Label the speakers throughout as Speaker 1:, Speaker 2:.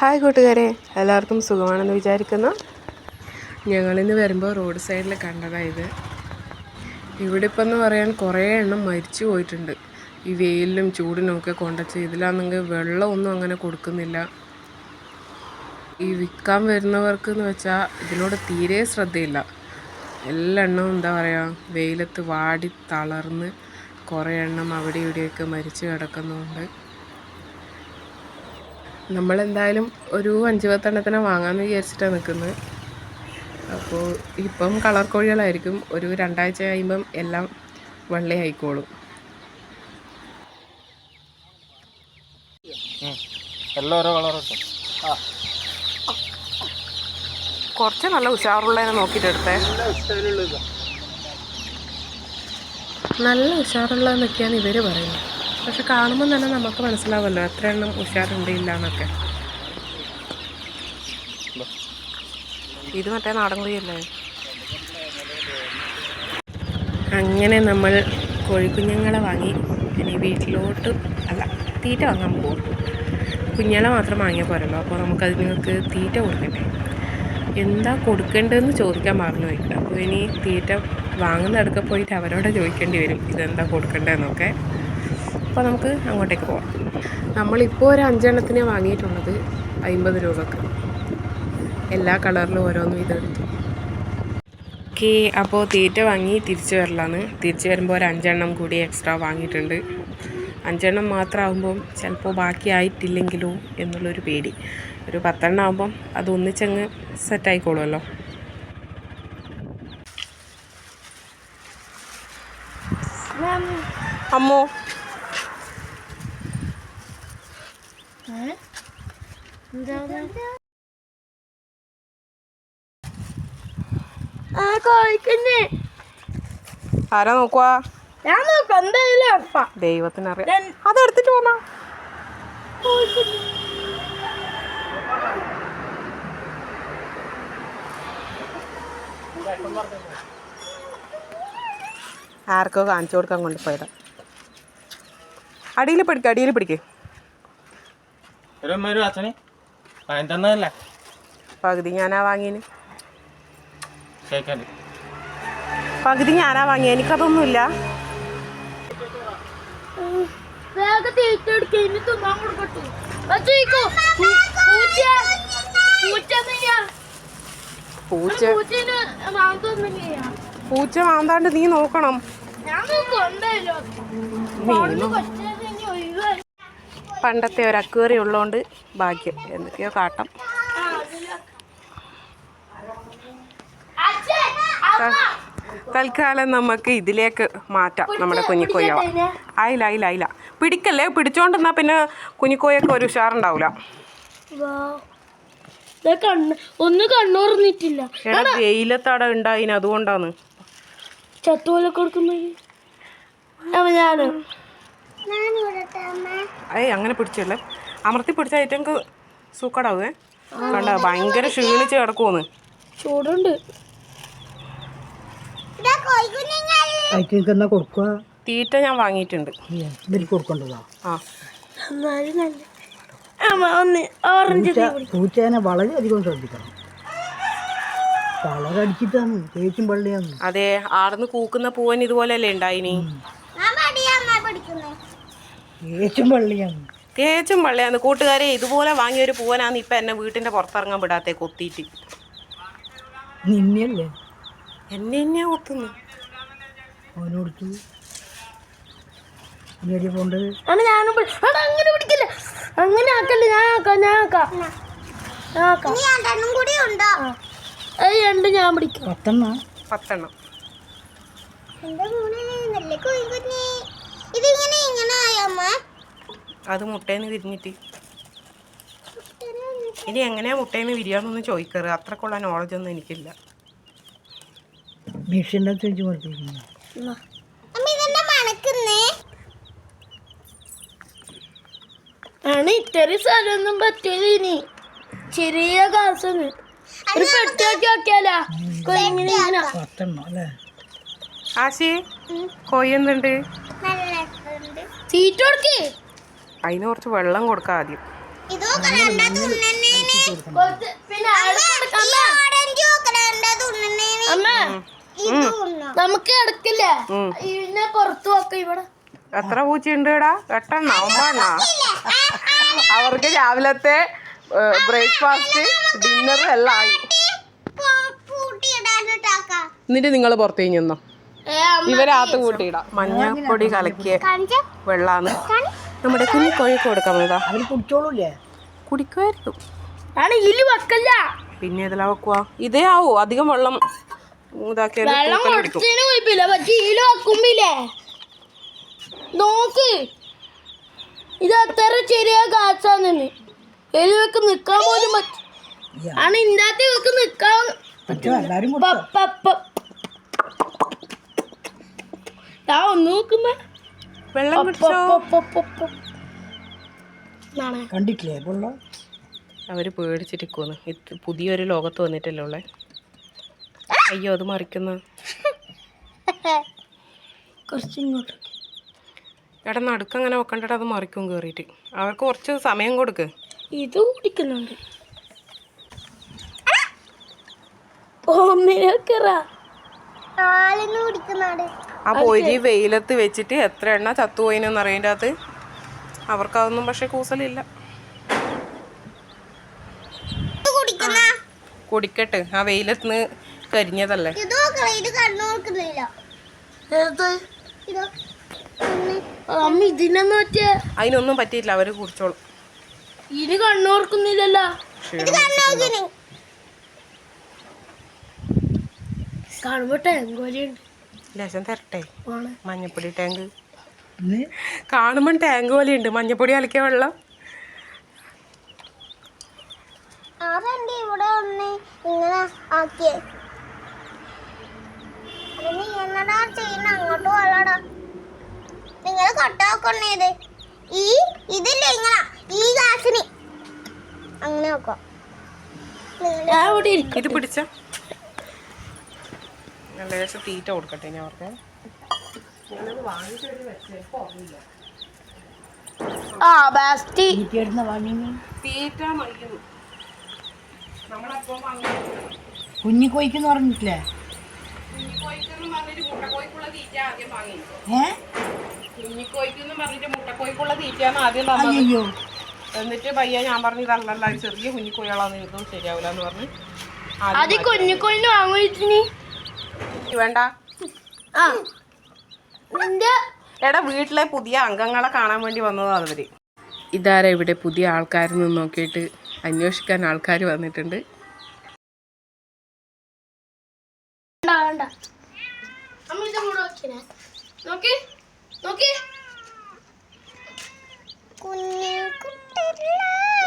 Speaker 1: Hi കൂട്ടുകാരെ എല്ലാവർക്കും സുഖമാണെന്ന് വിചാരിക്കുന്നു. ഞങ്ങളിന്ന് വരുമ്പോൾ റോഡ് സൈഡിൽ കണ്ടതായത് ഇവിടെ ഇപ്പം എന്ന് പറയാൻ കുറേ എണ്ണം മരിച്ചു പോയിട്ടുണ്ട്. ഈ വെയിലിലും ചൂടിനും ഒക്കെ കൊണ്ടച്ച് ഇതിലാണെങ്കിൽ വെള്ളമൊന്നും അങ്ങനെ കൊടുക്കുന്നില്ല. ഈ വിൽക്കാൻ വരുന്നവർക്ക് എന്ന് വെച്ചാൽ ഇതിനോട് തീരെ ശ്രദ്ധയില്ല. എല്ലാ എണ്ണവും എന്താ പറയുക വെയിലത്ത് വാടി തളർന്ന് കുറേ എണ്ണം അവിടെ ഇവിടെയൊക്കെ മരിച്ചു കിടക്കുന്നുണ്ട്. നമ്മളെന്തായാലും ഒരു അഞ്ച് പത്തെണ്ണത്തിനെ വാങ്ങാമെന്ന് വിചാരിച്ചിട്ടാണ് നിൽക്കുന്നത് അപ്പോൾ ഇപ്പം കളർ കോഴികളായിരിക്കും. ഒരു രണ്ടാഴ്ച കഴിയുമ്പം എല്ലാം വെള്ളയായിക്കോളും
Speaker 2: എല്ലാം ഓരോ കളറുണ്ട് ആ.
Speaker 1: കുറച്ച് നല്ല ഉഷാറുള്ളതിനെ നോക്കിയിട്ട് എടുത്തേ. നല്ല ഉഷാറുള്ളതെന്നൊക്കെയാണ് ഇവർ പറയുന്നത്. പക്ഷെ കാണുമ്പോൾ തന്നെ നമുക്ക് മനസ്സിലാവുമല്ലോ എത്ര എണ്ണം ഉഷാറുണ്ട് ഇല്ല എന്നൊക്കെ ഇത് മറ്റേ നാടൻ കുഴിയല്ലേ? അങ്ങനെ നമ്മൾ കോഴിക്കുഞ്ഞുങ്ങളെ വാങ്ങി ഇനി വീട്ടിലോട്ട് അല്ല തീറ്റ വാങ്ങാൻ പോകും കുഞ്ഞുങ്ങളെ മാത്രം വാങ്ങിയാൽ പോരല്ലോ അപ്പോൾ നമുക്ക് നിങ്ങൾക്ക് തീറ്റ കൊടുക്കണ്ടേ എന്താ കൊടുക്കേണ്ടതെന്ന് ചോദിക്കാൻ മറന്നുപോയി അപ്പോൾ ഇനി തീറ്റ വാങ്ങുന്നിടക്ക് പോയിട്ട് അവരോട് ചോദിക്കേണ്ടി വരും ഇതെന്താ കൊടുക്കേണ്ടതെന്നൊക്കെ. അപ്പോൾ നമുക്ക് അങ്ങോട്ടേക്ക് പോവാം. നമ്മളിപ്പോൾ ഒരു അഞ്ചെണ്ണത്തിനെ വാങ്ങിയിട്ടുള്ളത് അമ്പത് രൂപക്ക്. എല്ലാ കളറിലും ഓരോന്നും ഇതെടുത്തു. ഓക്കെ അപ്പോൾ തീറ്റ വാങ്ങി തിരിച്ചു വരലാണ്. തിരിച്ചു വരുമ്പോൾ ഒരു അഞ്ചെണ്ണം കൂടി എക്സ്ട്രാ വാങ്ങിയിട്ടുണ്ട്. അഞ്ചെണ്ണം മാത്രമാകുമ്പം ചിലപ്പോൾ ബാക്കിയായിട്ടില്ലെങ്കിലോ എന്നുള്ളൊരു പേടി. ഒരു പത്തെണ്ണം ആകുമ്പം അത് ഒന്നിച്ചങ്ങ് സെറ്റായിക്കോളുമല്ലോ. അമ്മോ
Speaker 3: ആ കോഴിക്കുഞ്ഞ്
Speaker 1: ആരാ നോക്കുവാ?
Speaker 3: ഞാൻ നോക്കാം. എന്തായാലും
Speaker 1: ദൈവത്തിനറിയാം. അതെടുത്തിട്ട് പോന്നാ. ആർക്കോ കാണിച്ചു കൊടുക്കാൻ കൊണ്ടുപോയത് അടിയിൽ പിടിക്കുക അടിയിൽ പിടിക്ക്.
Speaker 2: തന്നതല്ലേ
Speaker 1: പകുതി ഞാനാ വാങ്ങിയന്.
Speaker 2: കേൾക്കാൻ
Speaker 1: പകുതി ഞാനാ വാങ്ങിയ എനിക്കതൊന്നുമില്ല.
Speaker 3: പൂച്ച. പൂച്ച
Speaker 1: മാന്താണ്ട് നീ നോക്കണം.
Speaker 3: ഞാൻ നോക്കും എന്തായാലും ഫോണിൽ കൊച്ചേനെ ഇനി ഒഴിവായി.
Speaker 1: പണ്ടത്തെ ഒരു അക്വേറി ഉള്ളതുകൊണ്ട് ഭാഗ്യം. എന്തൊക്കെയോ കാട്ടം. തൽക്കാലം നമുക്ക് ഇതിലേക്ക് മാറ്റാം നമ്മുടെ കുഞ്ഞിക്കോയ. ആയില്ല ആയില്ല ആയില്ല. പിടിക്കല്ലേ? പിടിച്ചോണ്ടിരുന്നാ പിന്നെ കുഞ്ഞിക്കോയൊക്കെ ഒരു ഉഷാറുണ്ടാവില്ല
Speaker 3: കണ്ണ് ഒന്ന് കണ്ണൂർന്നിട്ടില്ല.
Speaker 1: എടാ വെയിലത്തട ഉണ്ടായിന് അതുകൊണ്ടാണ്
Speaker 3: ചത്തുപോലെ കൊടുക്കുന്നത് ഞാൻ
Speaker 1: ഏയ് അങ്ങനെ പിടിച്ചല്ലേ? അമർത്തി പിടിച്ച ഏറ്റവും സൂക്കടാവേ. കണ്ട ഭയങ്കര ക്ഷീണിച്ച് കിടക്കുമെന്ന്
Speaker 3: ചൂടുണ്ട്.
Speaker 1: തീറ്റ ഞാൻ വാങ്ങിയിട്ടുണ്ട്.
Speaker 4: പൂച്ചേനെ വളരെയധികം ശ്രദ്ധിക്കണം. തേച്ചും പള്ളിയാണ്
Speaker 1: അതെ ആടുന്ന് കൂക്കുന്ന പൂവൻ ഇതുപോലെയല്ലേ ഉണ്ടായിനി?
Speaker 4: തേച്ചും പള്ളിയാണ്
Speaker 1: തേച്ചും പള്ളയാന്ന് കൂട്ടുകാരെ ഇതുപോലെ വാങ്ങിയ ഒരു പൂവനാന്ന് ഇപ്പം എന്നെ വീട്ടിന്റെ പുറത്തിറങ്ങാൻ വിടാത്തേ കൊത്തിയിട്ട്.
Speaker 4: നിന്നെയല്ലേ?
Speaker 1: എന്നെ തന്നെയാ കൊത്തുന്നു.
Speaker 4: അവനോടുത്ത് പോണ്ടത്
Speaker 3: ഞാനും എടാ, അങ്ങനെ പിടിക്കില്ല? അങ്ങനെ ആക്കല്ല? ഞാൻ ആക്കാം ഞാൻ ആക്കാം. ഞാൻ ആക്കാം. ഉണ്ടോ? അത് രണ്ട് ഞാൻ പിടിക്കാം.
Speaker 4: പത്തെണ്ണ?
Speaker 1: പത്തെണ്ണം. അത് മുട്ടേന്ന് വിരിഞ്ഞിട്ട്. ഇനി എങ്ങനെയാ മുട്ടേന്ന് വിരിയാന്നൊന്നും ചോദിക്കാറ്? അത്രക്കുള്ള നോളജ് ഒന്നും എനിക്കില്ല.
Speaker 3: ആണ് സ്ഥലമൊന്നും പറ്റൂല ഇനി. ചെറിയ ഒരു പെട്ടിയാക്കി
Speaker 1: ആശി കോയി എന്തുണ്ട്
Speaker 3: തീറ്റ കൊടുക്കേ.
Speaker 1: അതിന് കുറച്ച് വെള്ളം കൊടുക്കാം ആദ്യം.
Speaker 3: കുറച്ച് പിന്നെ ഇടയ്ക്കിടയ്ക്ക് അമ്മ അമ്മ. നമുക്ക് എടുക്കില്ലേ? ഇതിനെ പുറത്തു വെക്ക ഇവിടെ.
Speaker 1: എത്ര പൂച്ചയുണ്ട് പെട്ടെന്ന് എട്ടെണ്ണ ഒമ്പതെണ്ണ? അവർക്ക് രാവിലത്തെ ബ്രേക്ക്ഫാസ്റ്റ് ഡിന്നർ എല്ലാം ആയി. എന്നിട്ട് നിങ്ങൾ പുറത്തു കഴിഞ്ഞോ ഇവരാത്ത് കൂട്ടിയിടാം. മഞ്ഞപ്പൊടി കലക്കിയ വെള്ളാന്ന്. നമ്മുടെ കുഞ്ഞു കോഴിക്ക് കൊടുക്കാൻ മതിതാ
Speaker 4: അവർ കുടിച്ചോളൂല്ലേ?
Speaker 1: കുടിക്കുമായിരിക്കും.
Speaker 3: ആണ് ഇതിൽ വെക്കല്ല.
Speaker 1: പിന്നെ ഇതിലാ വെക്കുക ഇതേ ആവോ അധികം വെള്ളം ഇതാക്കിയാൽ പിടിക്കും
Speaker 3: നോക്ക്. ഇത് അത്ര ചെറിയ കാച്ചാന്ന് എലിവെക്ക് നിക്കാൻ പോലും പറ്റും ആണ് ഇന്നാത്തെ ഇവക്ക് നിക്കാൻ
Speaker 4: പറ്റോ എല്ലാരും
Speaker 3: പ- പ- പ- ഞാൻ ഒന്ന് നോക്കുമ്പോ
Speaker 1: വെള്ളം
Speaker 4: കണ്ടിട്ടില്ലേ?
Speaker 1: അവർ പേടിച്ചിട്ടിരിക്കുന്നു ഇത് പുതിയൊരു ലോകത്ത് വന്നിട്ടല്ലേ ഉള്ളേ? അയ്യോ അത് മറിക്കുന്ന.
Speaker 3: കുറച്ച് ഇങ്ങോട്ട്
Speaker 1: എടാ നടുക്ക് അങ്ങനെ വെക്കണ്ടടാ അത് മറിക്കും കയറിയിട്ട് അവർക്ക് കുറച്ച് സമയം കൊടുക്ക്.
Speaker 3: ഇത് കുടിക്കുന്നുണ്ട്. ഒന്നിനൊക്കെറ കുടിക്കുന്നുണ്ട്
Speaker 1: ആ പൊരി വെയിലത്ത് വെച്ചിട്ട് എത്ര എണ്ണ ചത്തുപോയിനെന്ന് അറിയേണ്ട അത് അവർക്കതൊന്നും പക്ഷെ കൂസലില്ല. കുടിക്കട്ടെ. ആ വെയിലത്ത് നിന്ന് കരിഞ്ഞതല്ലേ?
Speaker 3: ഇത് ഇത് കണ്ണു നോക്കുന്നില്ല. അമ്മ ഇതിനെന്ന് വെച്ചേ
Speaker 1: അതിനൊന്നും പറ്റിയില്ല അവർ കുടിച്ചോളും.
Speaker 3: ഇത് കണ്ണോർക്കുന്നില്ലല്ലോ കാണുമ്പോ ടാങ്കോലുണ്ട്
Speaker 1: ലേശം തരട്ടെ. മഞ്ഞപ്പൊടി ടാങ്ക്. കാണുമ്പോൾ ടാങ്ക് ഉണ്ട് മഞ്ഞപ്പൊടി അലക്കിയ വെള്ളം.
Speaker 3: ഇവിടെ ഒന്ന് ഇങ്ങനെ ആക്കിയേ? നീ എന്നടാ ചെയ്യുന്ന? അങ്ങോട്ട് പോലടാ നിങ്ങൾ കൊട്ടാക്കൊണ്ടേത് ഈ ഇതില്ല ഇങ്ങനെ ഈ ഗ്ലാസിന് അങ്ങനെ നോക്കാം
Speaker 1: ഇത് പിടിച്ച. ലേശം തീറ്റ കൊടുക്കട്ടെ ഞാൻ അവർക്ക്.
Speaker 3: ആ ബാസ്റ്റി.
Speaker 1: തീറ്റ
Speaker 4: പറഞ്ഞിട്ടില്ലേ?
Speaker 1: കുഞ്ഞിക്കോയ്ക്കെന്ന് പറഞ്ഞിട്ട് മുട്ടക്കോയ്ക്കുള്ള ആദ്യം തീറ്റയാണ്
Speaker 4: അയ്യോ
Speaker 1: എന്നിട്ട് പയ്യ ഞാൻ പറഞ്ഞു ഇതല്ലല്ല ചെറിയ കുഞ്ഞിക്കോയാളാന്ന് ഇതും ശരിയാവില്ല എന്ന് പറഞ്ഞ്
Speaker 3: അത്
Speaker 1: ആദ്യം
Speaker 3: കുഞ്ഞു കുഞ്ഞു വാങ്ങിച്ചിനി
Speaker 1: മാറ്റി. വേണ്ട. എടാ വീട്ടിലെ പുതിയ അംഗങ്ങളെ കാണാൻ വേണ്ടി വന്നതാണ് അവർ. ഇതാരാ ഇവിടെ പുതിയ ആൾക്കാരിൽ നിന്ന് നോക്കിയിട്ട് അന്വേഷിക്കാൻ ആൾക്കാർ വന്നിട്ടുണ്ട്.
Speaker 3: വേണ്ട വേണ്ട. അമ്മ ഇത് കൂടെ വെക്കണേ. നോക്കി നോക്കി.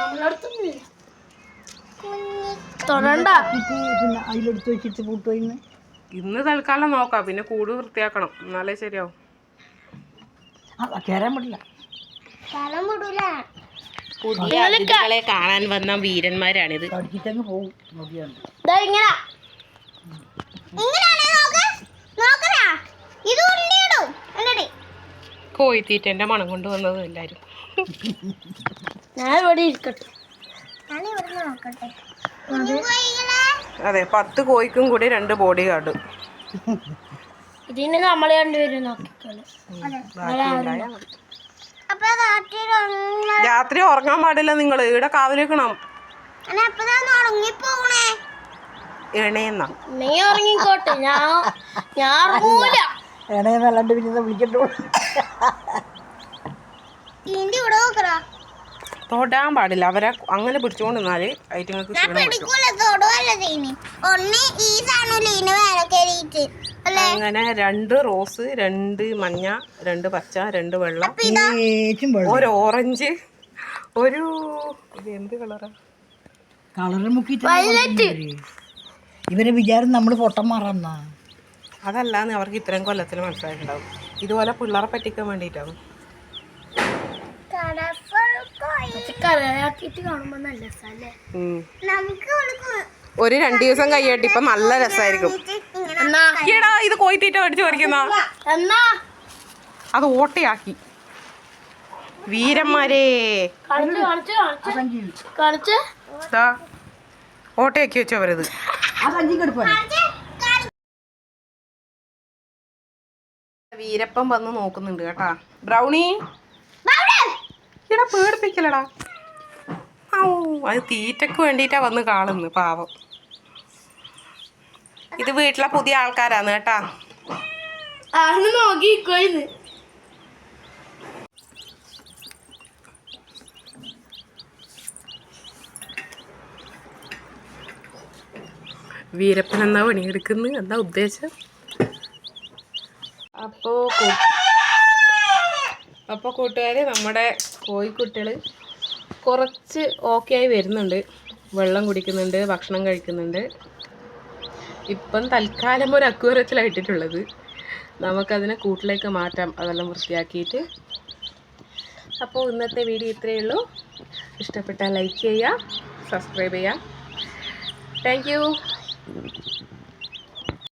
Speaker 3: നമ്മളടുത്തൊന്നുമില്ല. തൊടണ്ട.
Speaker 4: അതിലെടുത്ത് വെച്ചിട്ട് പൂട്ടുപോയിന്ന്
Speaker 1: ഇന്ന് തൽക്കാലം നോക്കാം. പിന്നെ കൂട് വൃത്തിയാക്കണം. എന്നാലേ ശരിയാവും.
Speaker 4: കയറാൻ പറ്റില്ല.
Speaker 1: പുതിയ അതിഥികളെ കാണാൻ വന്ന വീരന്മാരാണിത്. കോഴിത്തീറ്റന്റെ മണം കൊണ്ട് വന്നത് എല്ലാരും.
Speaker 3: ഞാൻ ഇവിടെ ഇരിക്കട്ടെ
Speaker 1: അതെ പത്ത് കോഴിക്കും കൂടി രണ്ട് ബോഡി ഗാർഡ്.
Speaker 3: ഇതിന് നമ്മളെ രണ്ടുപേരും നോക്കിക്കോളൂ.
Speaker 1: രാത്രി ഉറങ്ങാൻ പാടില്ല നിങ്ങൾ ഇവിടെ കാവലിക്കണം
Speaker 3: നീ ഉറങ്ങിക്കോട്ടെ ഞാൻ ഞാൻ ഉറങ്ങൂല.
Speaker 4: ഏണയെന്നല്ലാണ്ട് പിന്നെ വിളിക്കട്ടോ
Speaker 3: ഇവിടെ നോക്കറാ
Speaker 1: തൊടാൻ പാടില്ല. അവരെ അങ്ങനെ പിടിച്ചുകൊണ്ട് നിന്നാൽ ഐറ്റങ്ങൾക്ക് അങ്ങനെ രണ്ട് റോസ് രണ്ട് മഞ്ഞ രണ്ട് പച്ച രണ്ട് വെള്ള. ഒരു ഓറഞ്ച് ഒരു എന്ത് കളറാ?
Speaker 4: കളറ് ഇവരെ. വിചാരം നമ്മൾ പൊട്ടന്മാറാന്നാ
Speaker 1: അതല്ലാന്ന് അവർക്ക് ഇത്രയും കൊല്ലത്തിൽ മനസ്സിലായിട്ടുണ്ടാവും. ഇതുപോലെ പിള്ളേരെ പറ്റിക്കാൻ വേണ്ടിയിട്ടാവും. ഒരു രണ്ടു ദിവസം കഴിയട്ടെ ഇപ്പൊ നല്ല രസമായിരിക്കും ഈടാ ഇത് കോയിത്തീറ്റ മേടിച്ച് പറിക്കുന്ന. അത് ഓട്ടയാക്കി. വീരന്മാരെ. ഓട്ടയാക്കി വെച്ചോ അവരത്. വീരപ്പം വന്ന് നോക്കുന്നുണ്ട് കേട്ടാ. ബ്രൗണി. ഇടാ പേടിപ്പിക്കലടാ. ഔ. അത് തീറ്റക്ക് വേണ്ടിയിട്ടാ വന്ന് കാണുന്നു പാവം. ഇത് വീട്ടിലെ പുതിയ ആൾക്കാരാണ് കേട്ടാ.
Speaker 3: ആണ് നോക്കിക്കോയിന്ന്
Speaker 1: വീരപ്പൻ എന്നാ പണിയെടുക്കുന്നു? എന്താ ഉദ്ദേശം? അപ്പോ അപ്പോൾ കൂട്ടുകാർ നമ്മുടെ കോഴിക്കുട്ടികൾ കുറച്ച് ഓക്കെ ആയി വരുന്നുണ്ട്. വെള്ളം കുടിക്കുന്നുണ്ട് ഭക്ഷണം കഴിക്കുന്നുണ്ട്. ഇപ്പം തൽക്കാലം ഒരു അക്വേറിയത്തിലാണ് ഇട്ടിട്ടുള്ളത് നമുക്കതിനെ കൂട്ടിലേക്ക് മാറ്റാം. അതെല്ലാം വൃത്തിയാക്കിയിട്ട്. അപ്പോൾ ഇന്നത്തെ വീഡിയോ ഇത്രയേ ഉള്ളൂ. ഇഷ്ടപ്പെട്ടാൽ ലൈക്ക് ചെയ്യുക സബ്സ്ക്രൈബ് ചെയ്യുക. താങ്ക്